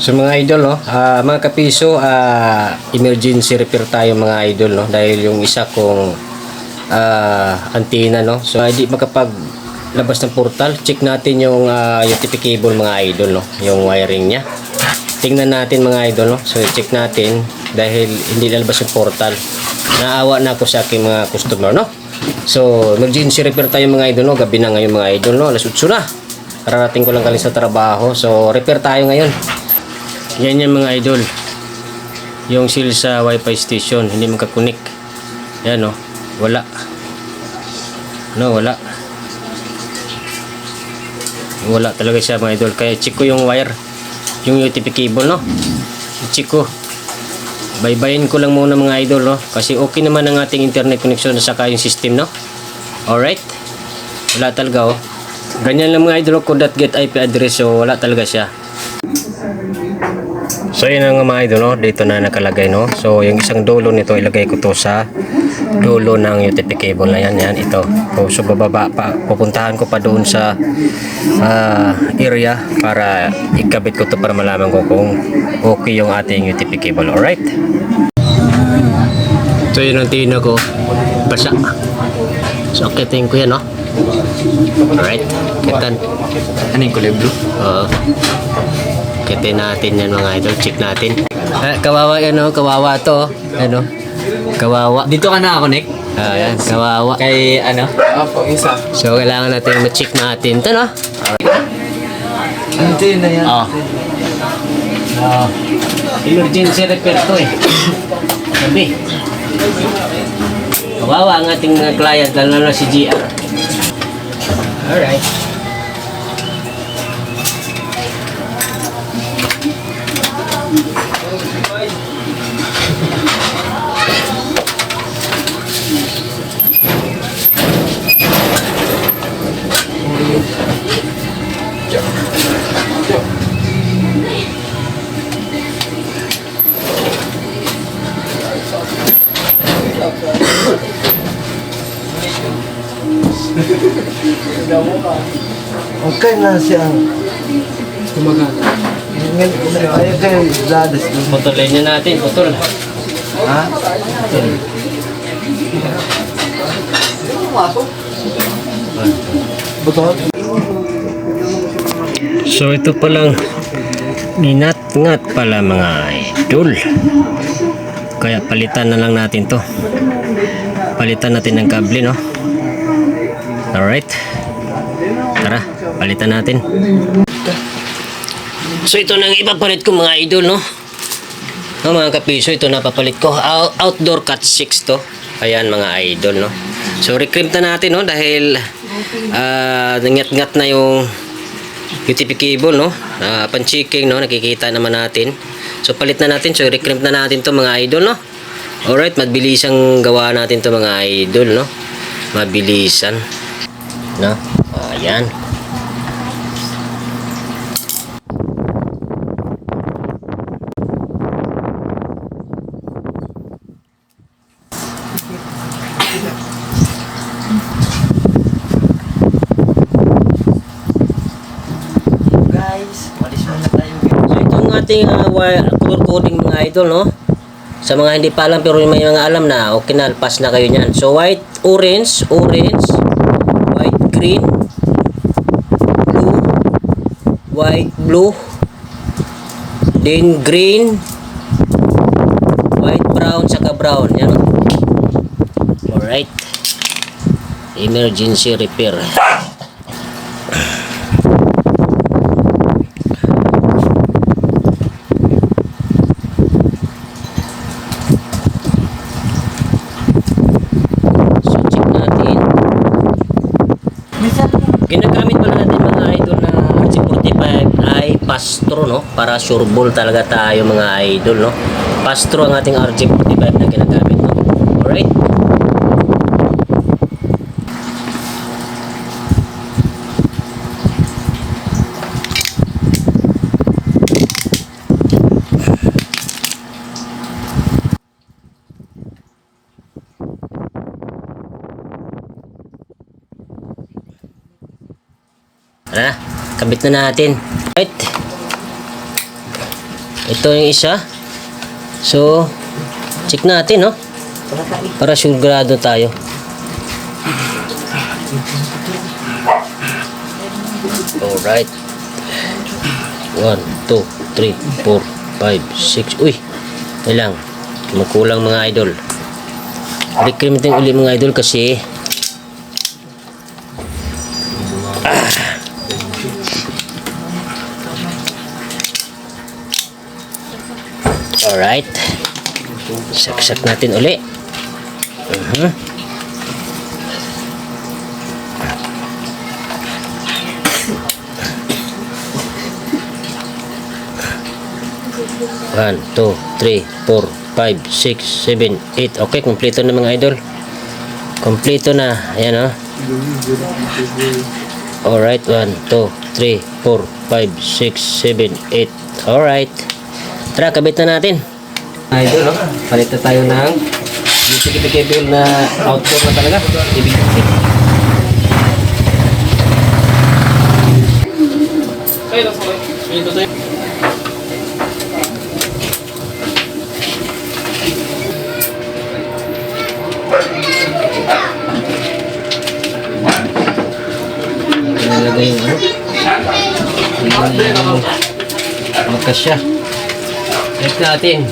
So mga idol, no, ah, mga kapiso, ah, emergency repair tayo mga idol, no, dahil yung isa kong ah, antenna, no, so hindi makapag labas ng portal. Check natin yung ah, UTP cable mga idol, no, yung wiring niya. Tingnan natin mga idol, no, so check natin dahil hindi lalabas yung portal. Naawa na ako sa aking mga customer, no. So, emergency repair tayo mga idol, no, gabi na ngayon mga idol, no, alas 8 na. Kararating ko lang galing sa trabaho. So, repair tayo ngayon. Yan yan mga idol. Yung seal sa wifi station, hindi makakunik. Yan no, wala. No, wala. Wala talaga siya mga idol. Kaya check ko yung wire. Yung UTP cable no. Check ko. Baybayin ko lang muna mga idol no. Kasi okay naman ang ating internet connection saka yung system no. Alright. Wala talaga oh. Ganyan lang mga idol ko get IP address so wala talaga siya. So yun ang mga idol, no? dito na nakalagay. No? So yung isang dulo nito, ilagay ko to sa dulo ng UTP cable na yan. yan ito. So, so bababa pa, pupuntahan ko pa doon sa ah, area para ikabit ko to para malaman ko kung okay yung ating UTP cable. Alright? So yun ang tino ko. Basa. So akitin ko yan, no? Alright. Kitan. Ano yung kulay blue? Oo. Kitin natin yan mga idol. Check natin. Ah, kawawa yan oh. Kawawa to. oh. Ano? Kawawa. Dito ka nakakonect? Ah, yan. Kawawa. Kay ano? Opo, isa. So, kailangan natin ma-check natin. Ito, no? Hindi na yan. Oo. Ah. Emergency repair to eh. Sabi. Kawawa ang ating uh, client, lalo na si GR. Alright. Okay na siyang gumagana. Ayaw kayo dadas. Putulin niya natin, putol. Ha? Butol? So ito palang ninat-ngat pala mga idol. Kaya palitan na lang natin to. Palitan natin ng kable no. Alright. Tara, palitan natin. So ito nang ipapalit ko mga idol no. No, mga kapiso, ito napapalit ko. Out- outdoor cut 6 to. Ayan mga idol no. So recrimp na natin no dahil ah nangyat-ngat na yung UTP cable no. Uh, pan-checking no, nakikita naman natin. So palit na natin, so recrimp na natin to mga idol no. Alright, mabilisang gawa natin to mga idol no. Mabilisan. No? Ayan. Guys, walis mo na tayo. So itong ating uh, wire color coding mga idol no. Sa mga hindi pa alam pero may mga alam na, okay na, pass na kayo niyan. So white, orange, orange, green, blue, white, blue, then green, white, brown, saka brown. Yan. Alright. Emergency repair. So check natin. Ginagamit pa natin mga idol na RC45 ay pastro no para sureball talaga tayo mga idol no. Pastro ang ating RC45 na ginagamit no. Alright? Tara na, kabit na natin. Right. Ito yung isa. So, check natin, no? Para sigurado tayo. Alright. 1, 2, 3, 4, 5, 6. Uy! Ilang. Magkulang mga idol. Recreating uli mga idol kasi Alright. Saksak natin uli. Mhm. One, two, three, four, five, six, seven, eight. Okay, kompleto na mga idol. Kompleto na. Ayan o. Alright, one, two, three, four, five, six, seven, eight. Alright. Tara, kabit na natin. Idol? Palit na tayo ng utility cable na outdoor na talaga. Ibig sabihin. Nalagay yung ano. Yung magkasya. Check natin.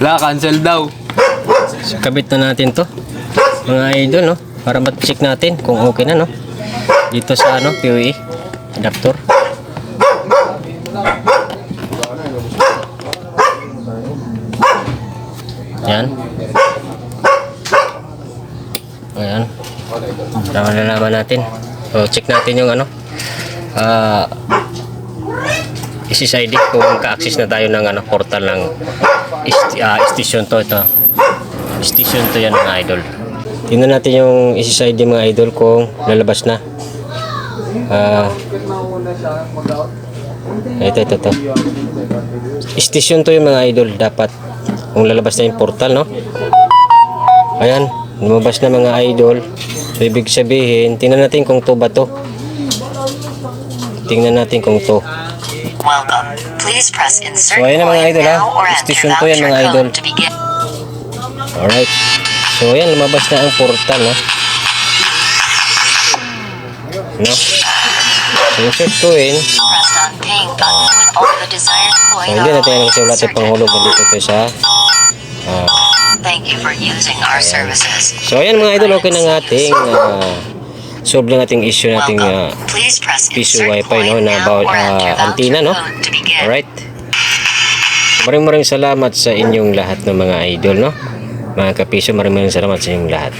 Wala, cancel daw. Kabit na natin to. Mga idol, no? Para ma-check natin kung okay na, no? Dito sa, ano, POE. Adapter. Yan. Ayan. Natin. So, check natin yung, ano, ah, SSID kung ka-access na tayo ng ano, portal ng ist- ah, station to ito. Station to yan mga idol. Tingnan natin yung SSID mga idol kung lalabas na. Ah. ito, ito, ito. Station to yung mga idol dapat kung lalabas na yung portal, no? Ayan, lumabas na mga idol. So, ibig sabihin, tingnan natin kung to ba to. Tingnan natin kung to. Welcome. Please press insert So, ayan na mga idol, ha? Station to yan, mga idol. to. Alright. So, ayan, lumabas na ang portal, no? No? So, insert in. All the desired So, hindi natin ang sulat at inserted. panghulog dito tayo sa... ah, Thank you for using our services. so, ayan mga idol, okay na ng ating... ah, solve ng ating issue nating piso insert wifi, no? Na about ah, antenna, no? begin. Alright. Maraming maraming salamat sa inyong lahat ng mga idol, no? Mga kapiso, maraming maraming salamat sa inyong lahat.